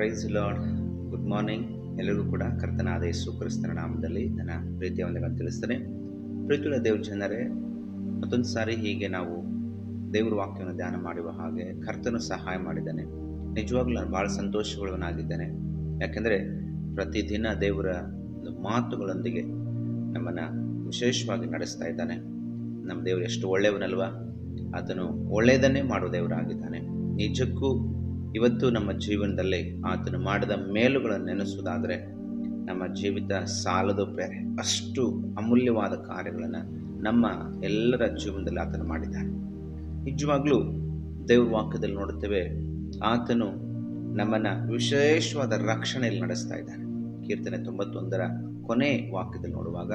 Price lord good morning ಎಲ್ಲರಿಗೂ ಕೂಡ ಕರ್ತನಾದ ಯೇಸು ಕ್ರಿಸ್ತನ ನಾಮದಲ್ಲಿ ನನ್ನ ಪ್ರೀತಿಯ ವಂದನೆಗಳನ್ನು ತಿಳಿಸ್ತೇನೆ. ಪ್ರೀತಿಯುಳ್ಳ ದೇವ್ರ ಜನರೇ, ಮತ್ತೊಂದು ಸಾರಿ ಹೀಗೆ ನಾವು ದೇವ್ರ ವಾಕ್ಯವನ್ನು ಧ್ಯಾನ ಮಾಡುವ ಹಾಗೆ ಕರ್ತನು ಸಹಾಯ ಮಾಡಿದ್ದಾನೆ. ನಿಜವಾಗ್ಲೂ ನಾನು ಭಾಳ ಸಂತೋಷಗೊಳ್ಳವನಾಗಿದ್ದೇನೆ ಯಾಕೆಂದರೆ ಪ್ರತಿದಿನ ದೇವರ ಮಾತುಗಳೊಂದಿಗೆ ನಮ್ಮನ್ನು ವಿಶೇಷವಾಗಿ ನಡೆಸ್ತಾ ಇದ್ದಾನೆ. ನಮ್ಮ ದೇವರು ಎಷ್ಟು ಒಳ್ಳೆಯವನಲ್ವ? ಅದನ್ನು ಒಳ್ಳೆಯದನ್ನೇ ಮಾಡುವ ದೇವರಾಗಿದ್ದಾನೆ. ನಿಜಕ್ಕೂ ಇವತ್ತು ನಮ್ಮ ಜೀವನದಲ್ಲಿ ಆತನು ಮಾಡಿದ ಮೇಲುಗಳನ್ನು ನೆನೆಸುವುದಾದರೆ ನಮ್ಮ ಜೀವಿತ ಸಾಲದು ಬೇರೆ ಅಷ್ಟು ಅಮೂಲ್ಯವಾದ ಕಾರ್ಯಗಳನ್ನು ನಮ್ಮ ಎಲ್ಲರ ಜೀವನದಲ್ಲಿ ಆತನು ಮಾಡಿದ್ದಾನೆ. ನಿಜವಾಗ್ಲೂ ದೇವ್ರ ವಾಕ್ಯದಲ್ಲಿ ನೋಡುತ್ತೇವೆ, ಆತನು ನಮ್ಮನ್ನು ವಿಶೇಷವಾದ ರಕ್ಷಣೆಯಲ್ಲಿ ನಡೆಸ್ತಾ ಇದ್ದಾನೆ. ಕೀರ್ತನೆ ತೊಂಬತ್ತೊಂದರ ಕೊನೆ ವಾಕ್ಯದಲ್ಲಿ ನೋಡುವಾಗ,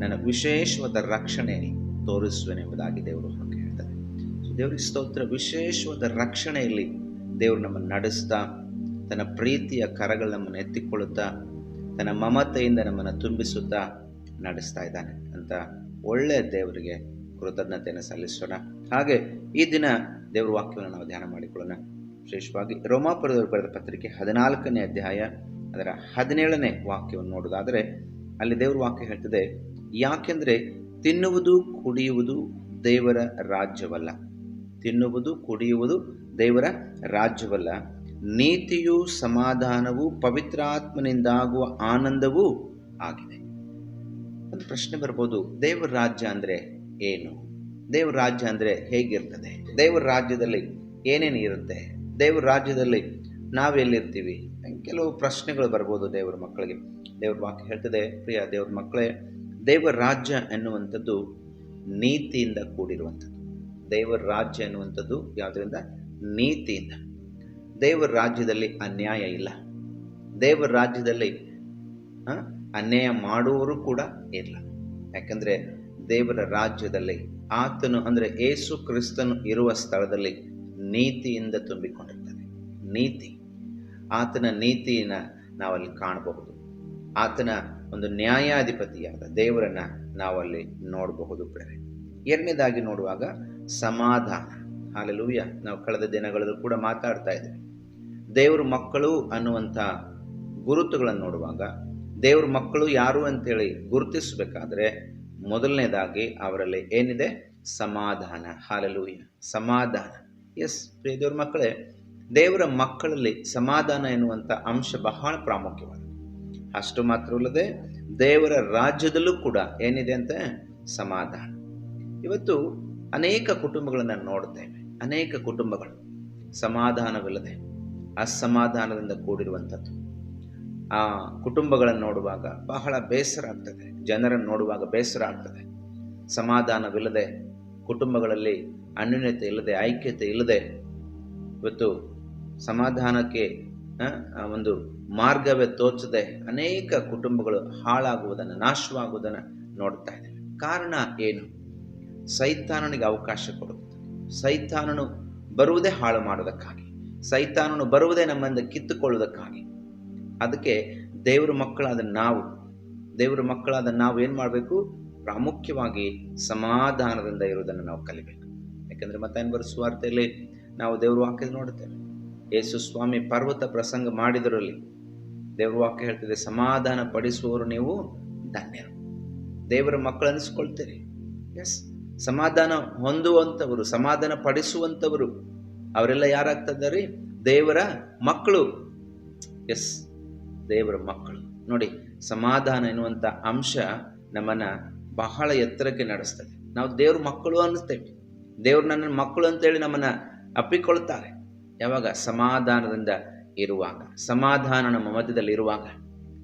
ನನ್ನ ವಿಶೇಷವಾದ ರಕ್ಷಣೆಯಲ್ಲಿ ತೋರಿಸುವೆನೆಂಬುದಾಗಿ ದೇವರು ಹೇಳ್ತಾರೆ ದೇವರಿಗೆ ಸ್ತೋತ್ರ, ವಿಶೇಷವಾದ ರಕ್ಷಣೆಯಲ್ಲಿ ದೇವರು ನಮ್ಮನ್ನು ನಡೆಸ್ತಾ, ತನ್ನ ಪ್ರೀತಿಯ ಕರಗಳು ನಮ್ಮನ್ನು ಎತ್ತಿಕೊಳ್ಳುತ್ತಾ, ತನ್ನ ಮಮತೆಯಿಂದ ನಮ್ಮನ್ನು ತುಂಬಿಸುತ್ತಾ ನಡೆಸ್ತಾ ಇದ್ದಾನೆ ಅಂತ ಒಳ್ಳೆಯ ದೇವರಿಗೆ ಕೃತಜ್ಞತೆಯನ್ನು ಸಲ್ಲಿಸೋಣ. ಹಾಗೆ ಈ ದಿನ ದೇವ್ರ ವಾಕ್ಯವನ್ನು ನಾವು ಧ್ಯಾನ ಮಾಡಿಕೊಳ್ಳೋಣ. ವಿಶೇಷವಾಗಿ ರೋಮಾಪುರದವರು ಬರೆದ ಪತ್ರಿಕೆ ಹದಿನಾಲ್ಕನೇ ಅಧ್ಯಾಯ, ಅದರ ಹದಿನೇಳನೇ ವಾಕ್ಯವನ್ನು ನೋಡೋದಾದರೆ ಅಲ್ಲಿ ದೇವ್ರ ವಾಕ್ಯ ಹೇಳ್ತದೆ, ಯಾಕೆಂದರೆ ತಿನ್ನುವುದು, ಕುಡಿಯುವುದು ದೇವರ ರಾಜ್ಯವಲ್ಲ. ತಿನ್ನುವುದು, ಕುಡಿಯುವುದು ದೇವರ ರಾಜ್ಯವಲ್ಲ. ನೀತಿಯು ಸಮಾಧಾನವು ಪವಿತ್ರಾತ್ಮನಿಂದಾಗುವ ಆನಂದವೂ ಆಗಿದೆ. ಒಂದು ಪ್ರಶ್ನೆ ಬರ್ಬೋದು, ದೇವರ ರಾಜ್ಯ ಅಂದರೆ ಏನು? ದೇವರ ರಾಜ್ಯ ಅಂದರೆ ಹೇಗಿರ್ತದೆ? ದೇವರ ರಾಜ್ಯದಲ್ಲಿ ಏನೇನು ಇರುತ್ತೆ? ದೇವರ ರಾಜ್ಯದಲ್ಲಿ ನಾವೆಲ್ಲಿರ್ತೀವಿ ಕೆಲವು ಪ್ರಶ್ನೆಗಳು ಬರ್ಬೋದು ದೇವರ ಮಕ್ಕಳಿಗೆ. ದೇವ್ರ ವಾಕ್ಯ ಹೇಳ್ತದೆ, ಪ್ರಿಯ ದೇವ್ರ ಮಕ್ಕಳೇ, ದೇವರ ರಾಜ್ಯ ಎನ್ನುವಂಥದ್ದು ನೀತಿಯಿಂದ ಕೂಡಿರುವಂಥದ್ದು. ದೇವರ ರಾಜ್ಯ ಎನ್ನುವಂಥದ್ದು ಯಾವುದರಿಂದ? ನೀತಿಯಿಂದ. ದೇವರ ರಾಜ್ಯದಲ್ಲಿ ಅನ್ಯಾಯ ಇಲ್ಲ. ದೇವರ ರಾಜ್ಯದಲ್ಲಿ ಅನ್ಯಾಯ ಮಾಡುವವರು ಕೂಡ ಇಲ್ಲ. ಯಾಕಂದರೆ ದೇವರ ರಾಜ್ಯದಲ್ಲಿ ಆತನು ಅಂದರೆ ಏಸು ಕ್ರಿಸ್ತನು ಇರುವ ಸ್ಥಳದಲ್ಲಿ ನೀತಿಯಿಂದ ತುಂಬಿಕೊಂಡಿರ್ತಾನೆ. ನೀತಿ. ಆತನ ನೀತಿಯನ್ನು ನಾವಲ್ಲಿ ಕಾಣಬಹುದು. ಆತನ ಒಂದು ನ್ಯಾಯಾಧಿಪತಿಯಾದ ದೇವರನ್ನು ನಾವಲ್ಲಿ ನೋಡಬಹುದು ಪ್ರೇರೆ ಎರಡನೇದಾಗಿ ನೋಡುವಾಗ ಸಮಾಧಾನ. ಹಾಲೆಲೂಯ. ನಾವು ಕಳೆದ ದಿನಗಳಲ್ಲೂ ಕೂಡ ಮಾತಾಡ್ತಾ ಇದ್ದೇವೆ ದೇವ್ರ ಮಕ್ಕಳು ಅನ್ನುವಂಥ ಗುರುತುಗಳನ್ನು ನೋಡುವಾಗ ದೇವ್ರ ಮಕ್ಕಳು ಯಾರು ಅಂತೇಳಿ ಗುರುತಿಸಬೇಕಾದ್ರೆ ಮೊದಲನೇದಾಗಿ ಅವರಲ್ಲಿ ಏನಿದೆ? ಸಮಾಧಾನ. ಹಾಲೆಲೂಯ. ಸಮಾಧಾನ. ಎಸ್, ಪ್ರಿಯ ದೇವ್ರ ಮಕ್ಕಳೇ, ದೇವರ ಮಕ್ಕಳಲ್ಲಿ ಸಮಾಧಾನ ಎನ್ನುವಂಥ ಅಂಶ ಬಹಳ ಪ್ರಾಮುಖ್ಯವಾದ. ಅಷ್ಟು ಮಾತ್ರವಲ್ಲದೆ ದೇವರ ರಾಜ್ಯದಲ್ಲೂ ಕೂಡ ಏನಿದೆ ಅಂತ? ಸಮಾಧಾನ. ಇವತ್ತು ಅನೇಕ ಕುಟುಂಬಗಳನ್ನು ನೋಡ್ತೇವೆ. ಅನೇಕ ಕುಟುಂಬಗಳು ಸಮಾಧಾನವಿಲ್ಲದೆ, ಅಸಮಾಧಾನದಿಂದ ಕೂಡಿರುವಂಥದ್ದು. ಆ ಕುಟುಂಬಗಳನ್ನು ನೋಡುವಾಗ ಬಹಳ ಬೇಸರ ಆಗ್ತದೆ. ಜನರನ್ನು ನೋಡುವಾಗ ಬೇಸರ ಆಗ್ತದೆ. ಸಮಾಧಾನವಿಲ್ಲದೆ, ಕುಟುಂಬಗಳಲ್ಲಿ ಅನ್ಯೂನ್ಯತೆ ಇಲ್ಲದೆ, ಐಕ್ಯತೆ ಇಲ್ಲದೆ ಇವತ್ತು ಸಮಾಧಾನಕ್ಕೆ ಒಂದು ಮಾರ್ಗವೇ ತೋಚದೆ ಅನೇಕ ಕುಟುಂಬಗಳು ಹಾಳಾಗುವುದನ್ನು, ನಾಶವಾಗುವುದನ್ನು ನೋಡ್ತಾ ಇದ್ದೇವೆ. ಕಾರಣ ಏನು? ಸೈತಾನನಿಗೆ ಅವಕಾಶ ಕೊಡುತ್ತೆ. ಸೈತಾನನು ಬರುವುದೇ ಹಾಳು ಮಾಡೋದಕ್ಕಾಗಿ ಸೈತಾನನು ಬರುವುದೇ ನಮ್ಮಿಂದ ಕಿತ್ತುಕೊಳ್ಳುವುದಕ್ಕಾಗಿ. ಅದಕ್ಕೆ ದೇವರ ಮಕ್ಕಳಾದ ನಾವು, ದೇವರ ಮಕ್ಕಳಾದ ನಾವು ಏನು ಮಾಡಬೇಕು? ಪ್ರಾಮುಖ್ಯವಾಗಿ ಸಮಾಧಾನದಿಂದ ಇರುವುದನ್ನು ನಾವು ಕಲಿಬೇಕು. ಯಾಕಂದರೆ ಮತ್ತೆ ಬರೋ ಸ್ವಾರ್ಥೆಯಲ್ಲಿ ನಾವು ದೇವ್ರ ವಾಕ್ಯದಲ್ಲಿ ನೋಡುತ್ತೇವೆ. ಯೇಸು ಸ್ವಾಮಿ ಪರ್ವತ ಪ್ರಸಂಗ ಮಾಡಿದರಲ್ಲಿ ದೇವ್ರ ವಾಕ್ಯ ಹೇಳ್ತಿದೆ ಸಮಾಧಾನ ಪಡಿಸುವವರು ನೀವು ಧನ್ಯರು. ದೇವರ ಮಕ್ಕಳು ಅನಿಸ್ಕೊಳ್ತೀರಿ. ಎಸ್ ಸಮಾಧಾನ ಹೊಂದುವಂಥವರು, ಸಮಾಧಾನ ಪಡಿಸುವಂಥವರು, ಅವರೆಲ್ಲ ಯಾರಾಗ್ತಿದ್ದಾರೆ? ದೇವರ ಮಕ್ಕಳು. ಎಸ್, ದೇವರ ಮಕ್ಕಳು. ನೋಡಿ, ಸಮಾಧಾನ ಎನ್ನುವಂಥ ಅಂಶ ನಮ್ಮನ್ನು ಬಹಳ ಎತ್ತರಕ್ಕೆ ನಡೆಸ್ತದೆ. ನಾವು ದೇವ್ರ ಮಕ್ಕಳು ಅನ್ನಿಸ್ತೇವೆ ದೇವ್ರು ನನ್ನ ಮಕ್ಕಳು ಅಂತೇಳಿ ನಮ್ಮನ್ನು ಅಪ್ಪಿಕೊಳ್ತಾರೆ. ಯಾವಾಗ? ಸಮಾಧಾನದಿಂದ ಇರುವಾಗ. ಸಮಾಧಾನ ನಮ್ಮ ಮಧ್ಯದಲ್ಲಿ ಇರುವಾಗ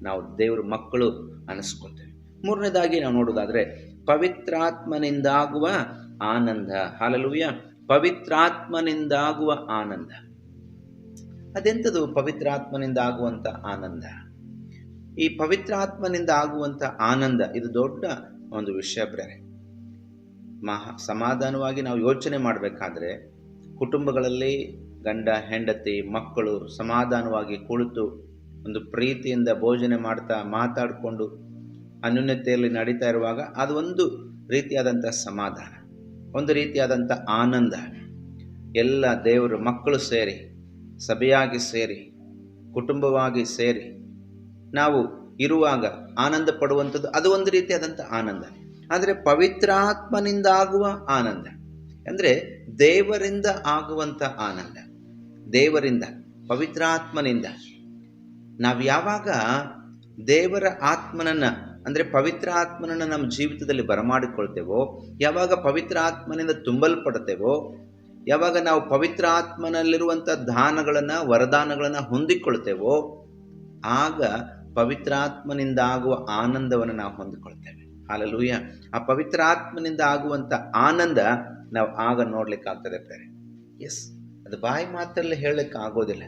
ನಾವು ದೇವ್ರ ಮಕ್ಕಳು ಅನ್ನಿಸ್ಕೊಳ್ತೇವೆ ಮೂರನೇದಾಗಿ ನಾವು ನೋಡೋದಾದರೆ ಪವಿತ್ರಾತ್ಮನಿಂದಾಗುವ ಆನಂದ. ಹಾಲಲುಯ್ಯ ಪವಿತ್ರಾತ್ಮನಿಂದಾಗುವ ಆನಂದ. ಅದೆಂಥದ್ದು ಪವಿತ್ರಾತ್ಮನಿಂದ ಆಗುವಂಥ ಆನಂದ? ಈ ಪವಿತ್ರಾತ್ಮನಿಂದ ಆಗುವಂಥ ಆನಂದ, ಇದು ದೊಡ್ಡ ಒಂದು ವಿಷಯ ಬೇರೆ ಮಹಾ ಸಮಾಧಾನವಾಗಿ ನಾವು ಯೋಚನೆ ಮಾಡಬೇಕಾದ್ರೆ, ಕುಟುಂಬಗಳಲ್ಲಿ ಗಂಡ, ಹೆಂಡತಿ, ಮಕ್ಕಳು ಸಮಾಧಾನವಾಗಿ ಕುಳಿತು ಒಂದು ಪ್ರೀತಿಯಿಂದ ಭೋಜನೆ ಮಾಡ್ತಾ ಮಾತಾಡಿಕೊಂಡು ಅನ್ಯೂನ್ಯತೆಯಲ್ಲಿ ನಡೀತಾ ಇರುವಾಗ ಅದು ಒಂದು ರೀತಿಯಾದಂಥ ಸಮಾಧಾನ, ಒಂದು ರೀತಿಯಾದಂಥ ಆನಂದ. ಎಲ್ಲ ದೇವರು ಮಕ್ಕಳು ಸೇರಿ, ಸಭೆಯಾಗಿ ಸೇರಿ, ಕುಟುಂಬವಾಗಿ ಸೇರಿ ನಾವು ಇರುವಾಗ ಆನಂದ ಪಡುವಂಥದ್ದು ಅದು ಒಂದು ರೀತಿಯಾದಂಥ ಆನಂದ. ಆದರೆ ಪವಿತ್ರಾತ್ಮನಿಂದ ಆಗುವ ಆನಂದ ಅಂದರೆ ದೇವರಿಂದ ಆಗುವಂಥ ಆನಂದ. ದೇವರಿಂದ, ಪವಿತ್ರಾತ್ಮನಿಂದ. ನಾವು ಯಾವಾಗ ದೇವರ ಆತ್ಮನನ್ನು ಅಂದರೆ ಪವಿತ್ರ ಆತ್ಮನನ್ನು ನಮ್ಮ ಜೀವಿತದಲ್ಲಿ ಬರಮಾಡಿಕೊಳ್ತೇವೋ, ಯಾವಾಗ ಪವಿತ್ರ ಆತ್ಮನಿಂದ ತುಂಬಲ್ಪಡ್ತೇವೋ ಯಾವಾಗ ನಾವು ಪವಿತ್ರ ಆತ್ಮನಲ್ಲಿರುವಂಥ ದಾನಗಳನ್ನು, ವರದಾನಗಳನ್ನು ಹೊಂದಿಕೊಳ್ತೇವೋ, ಆಗ ಪವಿತ್ರಾತ್ಮನಿಂದ ಆಗುವ ಆನಂದವನ್ನು ನಾವು ಹೊಂದಿಕೊಳ್ತೇವೆ. ಹಾಲಲೂಯ. ಆ ಪವಿತ್ರ ಆತ್ಮನಿಂದ ಆಗುವಂಥ ಆನಂದ ನಾವು ಆಗ ನೋಡ್ಲಿಕ್ಕಾಗ್ತದೆ ಪ್ರೇರೆ. ಎಸ್ ಅದು ಬಾಯಿ ಮಾತಲ್ಲಿ ಹೇಳಲಿಕ್ಕೆ ಆಗೋದಿಲ್ಲ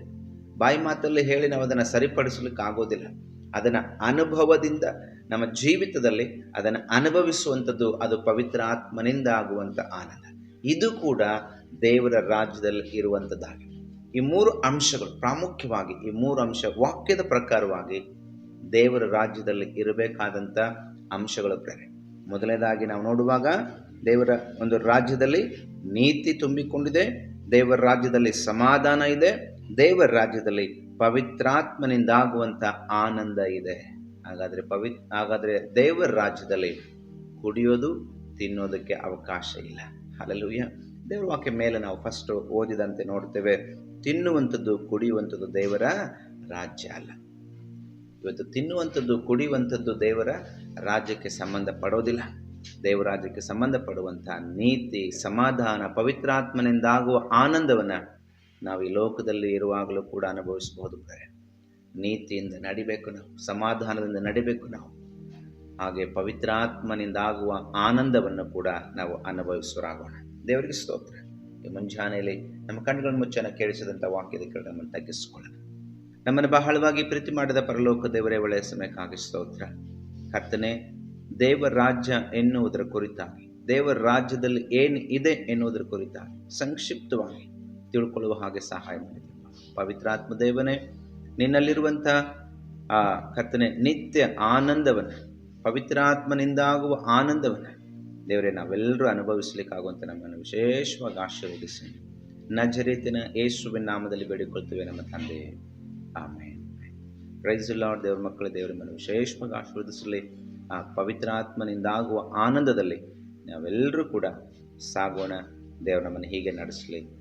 ಬಾಯಿ ಮಾತಲ್ಲಿ ಹೇಳಿ ನಾವು ಅದನ್ನು ಸರಿಪಡಿಸಲಿಕ್ಕೆ ಆಗೋದಿಲ್ಲ ಅದನ್ನು ಅನುಭವದಿಂದ ನಮ್ಮ ಜೀವಿತದಲ್ಲಿ ಅದನ್ನು ಅನುಭವಿಸುವಂಥದ್ದು ಅದು ಪವಿತ್ರ ಆತ್ಮನಿಂದ ಆಗುವಂಥ ಆನಂದ. ಇದು ಕೂಡ ದೇವರ ರಾಜ್ಯದಲ್ಲಿ ಇರುವಂಥದ್ದಾಗಿದೆ ಈ ಮೂರು ಅಂಶಗಳು ಪ್ರಾಮುಖ್ಯವಾಗಿ, ಈ ಮೂರು ಅಂಶ ವಾಕ್ಯದ ಪ್ರಕಾರವಾಗಿ ದೇವರ ರಾಜ್ಯದಲ್ಲಿ ಇರಬೇಕಾದಂಥ ಅಂಶಗಳು ಬೇರೆ. ಮೊದಲನೇದಾಗಿ ನಾವು ನೋಡುವಾಗ, ದೇವರ ಒಂದು ರಾಜ್ಯದಲ್ಲಿ ನೀತಿ ತುಂಬಿಕೊಂಡಿದೆ, ದೇವರ ರಾಜ್ಯದಲ್ಲಿ ಸಮಾಧಾನ ಇದೆ, ದೇವರ ರಾಜ್ಯದಲ್ಲಿ ಪವಿತ್ರಾತ್ಮನಿಂದಾಗುವಂಥ ಆನಂದ ಇದೆ. ಹಾಗಾದರೆ ಪವಿತ್, ಹಾಗಾದರೆ ದೇವರ ರಾಜ್ಯದಲ್ಲಿ ಕುಡಿಯೋದು, ತಿನ್ನೋದಕ್ಕೆ ಅವಕಾಶ ಇಲ್ಲ. ಅಲ್ಲೂಯ್ಯ ದೇವರ ವಾಕ್ಯ ಮೇಲೆ ನಾವು ಫಸ್ಟ್ ಓದಿದಂತೆ ನೋಡ್ತೇವೆ, ತಿನ್ನುವಂಥದ್ದು ಕುಡಿಯುವಂಥದ್ದು ದೇವರ ರಾಜ್ಯ ಅಲ್ಲ. ಇವತ್ತು ತಿನ್ನುವಂಥದ್ದು, ಕುಡಿಯುವಂಥದ್ದು ದೇವರ ರಾಜ್ಯಕ್ಕೆ ಸಂಬಂಧ ಪಡೋದಿಲ್ಲ ದೇವರಾಜ್ಯಕ್ಕೆ ಸಂಬಂಧಪಡುವಂಥ ನೀತಿ, ಸಮಾಧಾನ ಪವಿತ್ರಾತ್ಮನಿಂದಾಗುವ ಆನಂದವನ್ನು ನಾವು ಈ ಲೋಕದಲ್ಲಿ ಇರುವಾಗಲೂ ಕೂಡ ಅನುಭವಿಸಬಹುದು ಪ್ರೇರೆ ನೀತಿಯಿಂದ ನಡಿಬೇಕು ನಾವು, ಸಮಾಧಾನದಿಂದ ನಡಿಬೇಕು ನಾವು. ಹಾಗೆ ಪವಿತ್ರಾತ್ಮನಿಂದ ಆಗುವ ಆನಂದವನ್ನು ಕೂಡ ನಾವು ಅನುಭವಿಸುವರಾಗೋಣ. ದೇವರಿಗೆ ಸ್ತೋತ್ರ. ಈ ಮುಂಜಾನೆಯಲ್ಲಿ ನಮ್ಮ ಕಣ್ಗಳ ಮುಚ್ಚನ ಕೇಳಿಸಿದಂಥ ವಾಕ್ಯದ ಕೆಳ ನಮ್ಮನ್ನು ತಗ್ಗಿಸಿಕೊಳ್ಳೋಣ. ನಮ್ಮನ್ನು ಬಹಳವಾಗಿ ಪ್ರೀತಿ ಮಾಡಿದ ಪರಲೋಕ ದೇವರೇ, ಒಳ್ಳೆಯ ಸಮಯಕ್ಕಾಗಿ ಸ್ತೋತ್ರ. ಹತ್ತನೇ ದೇವರ ರಾಜ್ಯ ಎನ್ನುವುದರ ಕುರಿತಾಗಿ, ದೇವರ ರಾಜ್ಯದಲ್ಲಿ ಏನು ಇದೆ ಎನ್ನುವುದರ ಕುರಿತಾಗಿ, ಸಂಕ್ಷಿಪ್ತವಾಗಿ ತಿಳ್ಕೊಳ್ಳುವ ಹಾಗೆ ಸಹಾಯ ಮಾಡಿದೆ. ಪವಿತ್ರಾತ್ಮ ದೇವನೇ ನಿನ್ನಲ್ಲಿರುವಂಥ, ಆ, ಕರ್ತನೆ, ನಿತ್ಯ ಆನಂದವನ್ನು ಪವಿತ್ರಾತ್ಮನಿಂದಾಗುವ ಆನಂದವನ್ನು ದೇವರೇ, ನಾವೆಲ್ಲರೂ ಅನುಭವಿಸಲಿಕ್ಕಾಗುವಂತೆ ನಮ್ಮನ್ನು ವಿಶೇಷವಾಗಿ ಆಶೀರ್ವದಿಸಿ. ನಜರೀತಿನ ಯೇಸುವಿನ ನಾಮದಲ್ಲಿ ಬೇಡಿಕೊಳ್ತೇವೆ ನಮ್ಮ ತಂದೆ. ಆಮೇಲೆ ಪ್ರೈಸ್ ಲಾರ್ಡ್ ದೇವ್ರ ಮಕ್ಕಳು, ದೇವರ ಮನೆ ವಿಶೇಷವಾಗಿ ಆಶೀರ್ವದಿಸಲಿ. ಆ ಪವಿತ್ರಾತ್ಮನಿಂದಾಗುವ ಆನಂದದಲ್ಲಿ ನಾವೆಲ್ಲರೂ ಕೂಡ ಸಾಗೋಣ. ದೇವರ ನಮ್ಮನ್ನು ಹೀಗೆ ನಡೆಸಲಿ.